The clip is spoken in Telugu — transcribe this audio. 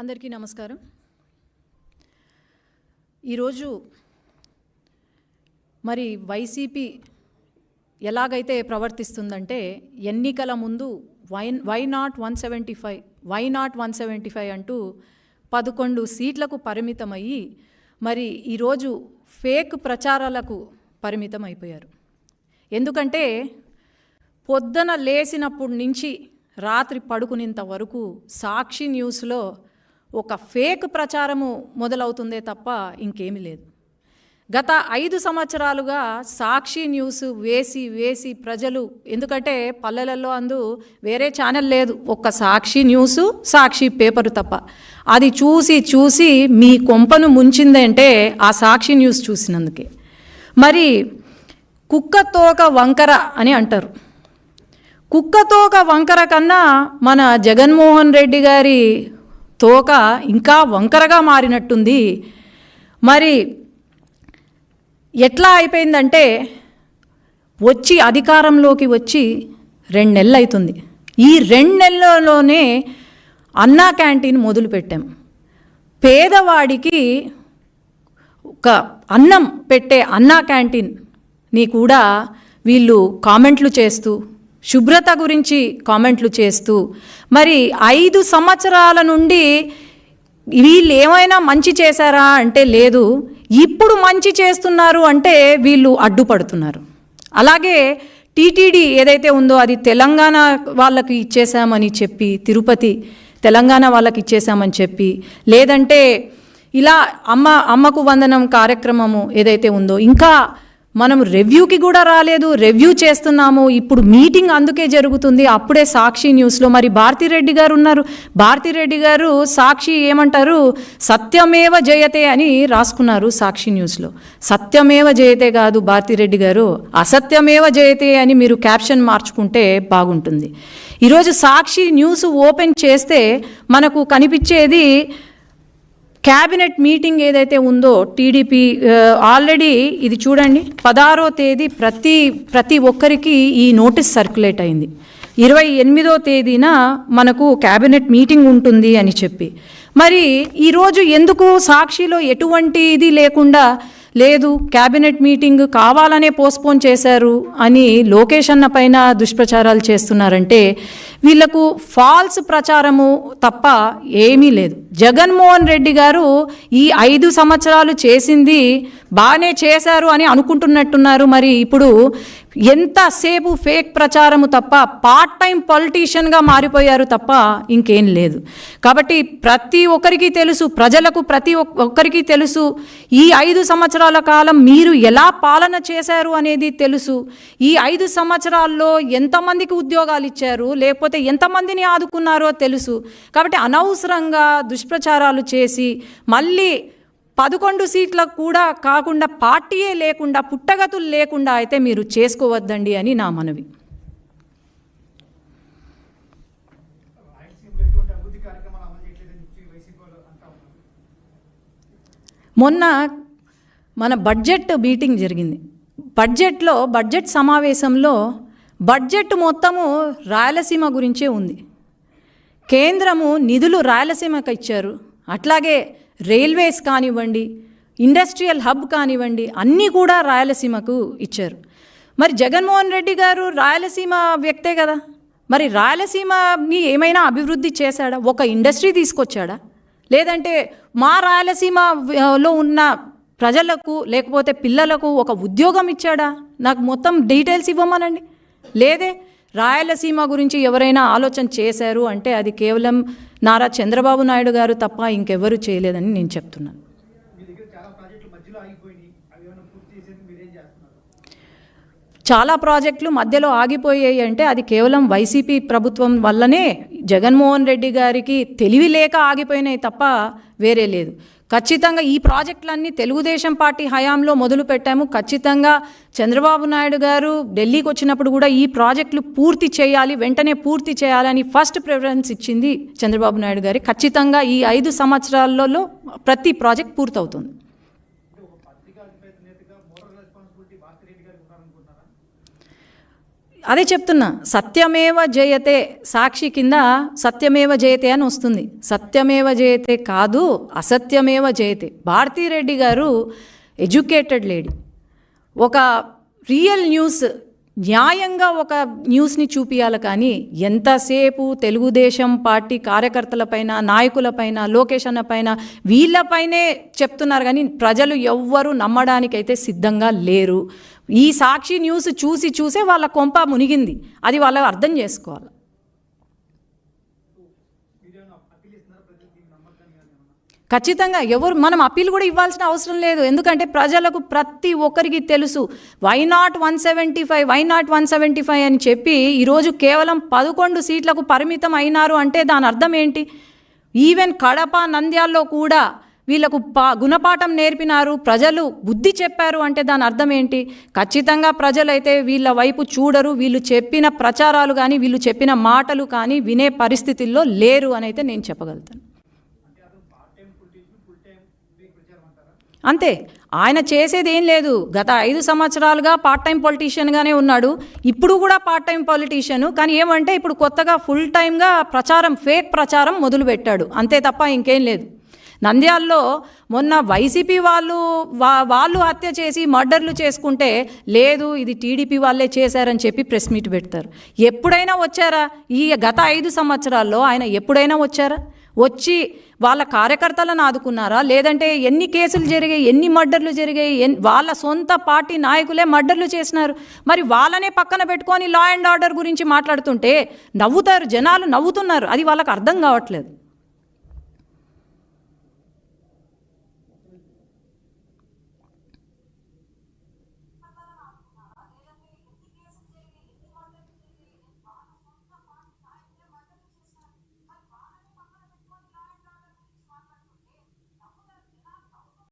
అందరికీ నమస్కారం. ఈరోజు మరి వైసీపీ ఎలాగైతే ప్రవర్తిస్తుందంటే ఎన్నికల ముందు why why not one seventy five why not one seventy five అంటూ పదకొండు సీట్లకు పరిమితమయ్యి మరి ఈరోజు ఫేక్ ప్రచారాలకు పరిమితం అయిపోయారు ఎందుకంటే పొద్దున లేచినప్పటి నుంచి రాత్రి పడుకునేంత వరకు సాక్షి న్యూస్లో ఒక ఫేక్ ప్రచారము మొదలవుతుందే తప్ప ఇంకేమీ లేదు. గత ఐదు సంవత్సరాలుగా సాక్షి న్యూస్ వేసి వేసి ప్రజలు ఎందుకంటే పల్లెలలో అందు వేరే ఛానల్ లేదు. ఒక్క సాక్షి న్యూస్ సాక్షి పేపరు తప్ప. అది చూసి చూసి మీ కొంపను ముంచిందంటే ఆ సాక్షి న్యూస్ చూసినందుకే. మరి కుక్క తోక వంకర అని అంటారు. కుక్కతోక వంకర కన్నా మన జగన్మోహన్ రెడ్డి గారి తోక ఇంకా వంకరగా మారినట్టుంది. మరి ఎట్లా అయిపోయిందంటే వచ్చి అధికారంలోకి వచ్చి రెండు నెలలు అవుతుంది ఈ రెండు నెలల్లోనే అన్నా క్యాంటీన్ మొదలుపెట్టాం. పేదవాడికి ఒక అన్నం పెట్టే అన్నా క్యాంటీన్ని కూడా వీళ్ళు కామెంట్లు చేస్తూ శుభ్రత గురించి కామెంట్లు చేస్తూ మరి ఐదు సంవత్సరాల నుండి వీళ్ళు ఏమైనా మంచి చేశారా అంటే లేదు ఇప్పుడు మంచి చేస్తున్నారు అంటే వీళ్ళు అడ్డుపడుతున్నారు. అలాగే టీటీడీ ఏదైతే ఉందో అది తెలంగాణ వాళ్ళకి ఇచ్చేసామని చెప్పి తిరుపతి తెలంగాణ వాళ్ళకి ఇచ్చేసామని చెప్పి లేదంటే ఇలా అమ్మ అమ్మకు వందనం కార్యక్రమము ఏదైతే ఉందో ఇంకా మనం రివ్యూకి కూడా రాలేదు రివ్యూ చేస్తున్నాము. ఇప్పుడు మీటింగ్ అందుకే జరుగుతుంది. అప్పుడే సాక్షి న్యూస్లో మరి భారతిరెడ్డి గారు ఉన్నారు. భారతిరెడ్డి గారు సాక్షి ఏమంటారు? సత్యమేవ జయతే అని రాసుకున్నారు సాక్షి న్యూస్లో. సత్యమేవ జయతే కాదు భారతిరెడ్డి గారు. అసత్యమేవ జయతే అని మీరు క్యాప్షన్ మార్చుకుంటే బాగుంటుంది. ఈరోజు సాక్షి న్యూస్ ఓపెన్ చేస్తే మనకు కనిపించేది క్యాబినెట్ మీటింగ్ ఏదైతే ఉందో టీడీపీ ఆల్రెడీ ఇది చూడండి పదహారో తేదీ ప్రతి ప్రతి ఒక్కరికి ఈ నోటీస్ సర్క్యులేట్ అయింది. ఇరవై ఎనిమిదో తేదీన మనకు క్యాబినెట్ మీటింగ్ ఉంటుంది అని చెప్పి. మరి ఈరోజు ఎందుకు సాక్షిలో ఎటువంటి ఇది లేకుండా లేదు క్యాబినెట్ మీటింగ్ కావాలనే పోస్ట్పోన్ చేశారు అని లోకేష్ అన్న పైన దుష్ప్రచారాలు చేస్తున్నారంటే వీళ్ళకు ఫాల్స్ ప్రచారము తప్ప ఏమీ లేదు. జగన్మోహన్ రెడ్డి గారు ఈ ఐదు సంవత్సరాలు చేసింది బాగానే చేశారు అని అనుకుంటున్నట్టున్నారు. మరి ఇప్పుడు ఎంతసేపు ఫేక్ ప్రచారము తప్ప పార్ట్ టైం పొలిటీషియన్గా మారిపోయారు తప్ప ఇంకేం లేదు. కాబట్టి ప్రతి ఒక్కరికి తెలుసు ప్రజలకు ప్రతి ఒక్కరికి తెలుసు ఈ ఐదు సంవత్సరాల కాలం మీరు ఎలా పాలన చేశారు అనేది తెలుసు. ఈ ఐదు సంవత్సరాల్లో ఎంతమందికి ఉద్యోగాలు ఇచ్చారు లేకపోతే ఎంతమందిని ఆదుకున్నారో తెలుసు. కాబట్టి అనవసరంగా దుష్ప్రచారాలు చేసి మళ్ళీ పదకొండు సీట్లకు కూడా కాకుండా పార్టీయే లేకుండా పుట్టగతులు లేకుండా అయితే మీరు చేసుకోవద్దండి అని నా మనవి. మొన్న మన బడ్జెట్ మీటింగ్ జరిగింది. బడ్జెట్లో బడ్జెట్ సమావేశంలో బడ్జెట్ మొత్తము రాయలసీమ గురించే ఉంది. కేంద్రము నిధులు రాయలసీమకు ఇచ్చారు. అట్లాగే రైల్వేస్ కానివ్వండి ఇండస్ట్రియల్ హబ్ కానివ్వండి అన్నీ కూడా రాయలసీమకు ఇచ్చారు. మరి జగన్మోహన్ రెడ్డి గారు రాయలసీమ వ్యక్తే కదా. మరి రాయలసీమని ఏమైనా అభివృద్ధి చేశాడా? ఒక ఇండస్ట్రీ తీసుకొచ్చాడా? లేదంటే మా రాయలసీమలో ఉన్న ప్రజలకు లేకపోతే పిల్లలకు ఒక ఉద్యోగం ఇచ్చాడా? నాకు మొత్తం డీటెయిల్స్ ఇవ్వమనండి. లేదే రాయలసీమ గురించి ఎవరైనా ఆలోచన చేశారు అంటే అది కేవలం నారా చంద్రబాబు నాయుడు గారు తప్ప ఇంకెవరు చేయలేదని నేను చెప్తున్నాను. చాలా చాలా ప్రాజెక్టులు మధ్యలో ఆగిపోయాయి అంటే అది కేవలం వైసీపీ ప్రభుత్వం వల్లనే జగన్మోహన్ రెడ్డి గారికి తెలివి లేక ఆగిపోయినాయి తప్ప వేరే లేదు. ఖచ్చితంగా ఈ ప్రాజెక్టులన్నీ తెలుగుదేశం పార్టీ హయాంలో మొదలు పెట్టాము. ఖచ్చితంగా చంద్రబాబు నాయుడు గారు ఢిల్లీకి వచ్చినప్పుడు కూడా ఈ ప్రాజెక్టులు పూర్తి చేయాలి వెంటనే పూర్తి చేయాలని ఫస్ట్ ప్రిఫరెన్స్ ఇచ్చింది చంద్రబాబు నాయుడు గారి. ఖచ్చితంగా ఈ ఐదు సంవత్సరాలలో ప్రతి ప్రాజెక్ట్ పూర్తవుతుంది అంటే ఒక పత్రికా అధిపేత నేతగా మోరల్ రెస్పాన్సిబిలిటీ భారతిరెడ్డి గారికి ఉన్నారనుకుంటున్నారా అదే చెప్తున్నా సత్యమేవ జయతే సాక్షి కింద సత్యమేవ జయతే అని వస్తుంది. సత్యమేవ జయతే కాదు అసత్యమేవ జయతే. భారతీరెడ్డి గారు ఎడ్యుకేటెడ్ లేడీ. ఒక రియల్ న్యూస్ న్యాయంగా ఒక న్యూస్ని చూపియాలి కానీ ఎంతసేపు తెలుగుదేశం పార్టీ కార్యకర్తలపైన నాయకులపైన లోకేష్ అన్నపైన వీళ్ళపైనే చెప్తున్నారు కానీ ప్రజలు ఎవ్వరూ నమ్మడానికైతే సిద్ధంగా లేరు. ఈ సాక్షి న్యూస్ చూసి చూసే వాళ్ళ కొంప మునిగింది. అది వాళ్ళు అర్థం చేసుకోవాలి. ఖచ్చితంగా ఎవరు మనం అప్పీల్ కూడా ఇవ్వాల్సిన అవసరం లేదు. ఎందుకంటే ప్రజలకు ప్రతి ఒక్కరికి తెలుసు. Why not one seventy five why not one seventy five అని చెప్పి ఈరోజు కేవలం పదకొండు సీట్లకు పరిమితం అయినారు అంటే దాని అర్థం ఏంటి? ఈవెన్ కడప నంద్యాల్లో కూడా వీళ్ళకు పా గుణపాఠం నేర్పినారు ప్రజలు బుద్ధి చెప్పారు అంటే దాని అర్థం ఏంటి? ఖచ్చితంగా ప్రజలైతే వీళ్ళ వైపు చూడరు వీళ్ళు చెప్పిన ప్రచారాలు కానీ వీళ్ళు చెప్పిన మాటలు కానీ వినే పరిస్థితుల్లో లేరు అని అయితే నేను చెప్పగలుగుతాను. అంతే ఆయన చేసేది ఏం లేదు. గత ఐదు సంవత్సరాలుగా పార్ట్ టైం పొలిటీషియన్గానే ఉన్నాడు. ఇప్పుడు కూడా పార్ట్ టైం పొలిటీషియన్ కానీ ఏమంటే ఇప్పుడు కొత్తగా ఫుల్ టైమ్గా ప్రచారం ఫేక్ ప్రచారం మొదలుపెట్టాడు. అంతే తప్ప ఇంకేం లేదు. నంద్యాల్లో మొన్న వైసీపీ వాళ్ళు వా వాళ్ళు హత్య చేసి మర్డర్లు చేసుకుంటే లేదు ఇది టీడీపీ వాళ్ళే చేశారని చెప్పి ప్రెస్ మీట్ పెడతారు. ఎప్పుడైనా వచ్చారా? ఈ గత ఐదు సంవత్సరాల్లో ఆయన ఎప్పుడైనా వచ్చారా? వచ్చి వాళ్ళ కార్యకర్తలను ఆదుకున్నారా? లేదంటే ఎన్ని కేసులు జరిగాయి ఎన్ని మర్డర్లు జరిగాయి ఎన్ వాళ్ళ సొంత పార్టీ నాయకులే మర్డర్లు చేసినారు. మరి వాళ్ళనే పక్కన పెట్టుకొని లా అండ్ ఆర్డర్ గురించి మాట్లాడుతుంటే నవ్వుతారు జనాలు నవ్వుతున్నారు. అది వాళ్ళకి అర్థం కావట్లేదు.